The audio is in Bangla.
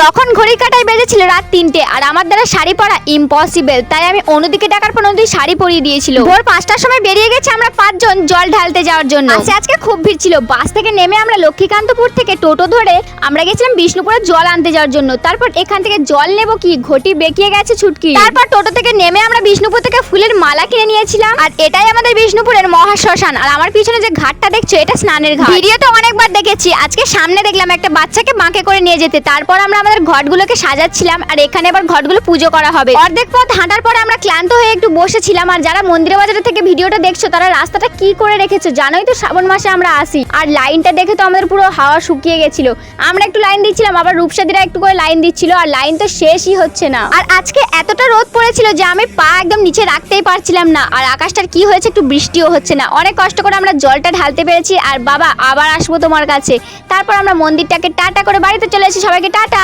তখন ঘড়ি কাটায় বেজেছিল রাত তিনটে আর আমার দ্বারা শাড়ি পরা ইম্পসিবল তাই আমি অন্যদিকে ডাকার পর নদী শাড়ি পরিয়ে দিয়েছিল। ভোর পাঁচটার সময় বেরিয়ে গেছে আমরা পাঁচজন জল ঢালতে যাওয়ার জন্য। আচ্ছা আজকে খুব ভিড় ছিল। বাস থেকে নেমে আমরা লক্ষ্মীকান্তপুর থেকে টোটো ধরে আমরা গেছিলাম বিষ্ণুপুরে জল আনতে যাওয়ার জন্য। তারপর এখান থেকে জল নেব কি? ঘটি বেঁকিয়ে গেছে ছুটকি। তারপর টোটো থেকে নেমে আমরা বিষ্ণুপুর থেকে ফুলের মালা কিনে নিয়েছিলাম। আর এটাই আমাদের বিষ্ণুপুরের মহাশ্মশান। আর আমার পিছনে যে ঘাটটা দেখছ এটা স্নানের ঘাট। ভিডিও তো অনেকবার দেখেছি। আজকে সামনে দেখলাম একটা বাচ্চাকে বাঁকে করে নিয়ে যেতে। তারপর আমরা আমাদের ঘটগুলোকে সাজাচ্ছিলাম আর এখানে আবার ঘটগুলো পুজো করা হবে। অর্ধেক পথ হাঁটার পরে আমরা ক্লান্ত হয়ে একটু বসেছিলাম আর যারা মন্দির বাজার থেকে ভিডিওটা দেখছ, তারা রাস্তাটা কি করে রেখেছো জানোই তো শ্রাবণ মাসে আমরা আসি। আর লাইনটা দেখে তো আমাদের পুরো হাওয়া শুকিয়ে গেছিল। আমরা একটু লাইন দিচ্ছিলাম, আবার রূপসাদিরা একটু করে লাইন দিচ্ছিল আর লাইন তো শেষই হচ্ছে না। আর আজকে এতটা রোদ পড়েছিল যে আমি পা একদম নিচে রাখতেই পারছিলাম না। আর আকাশটার কি হয়েছে একটু বৃষ্টিও হচ্ছে না। অনেক কষ্ট করে আমরা জলটা ঢালতে পেরেছি। আর বাবা, আবার আসব তোমার কাছে। তারপর আমরা মন্দিরটাকে টাটা করে বাড়িতে চলে এসেছি সবাইকে টাটা।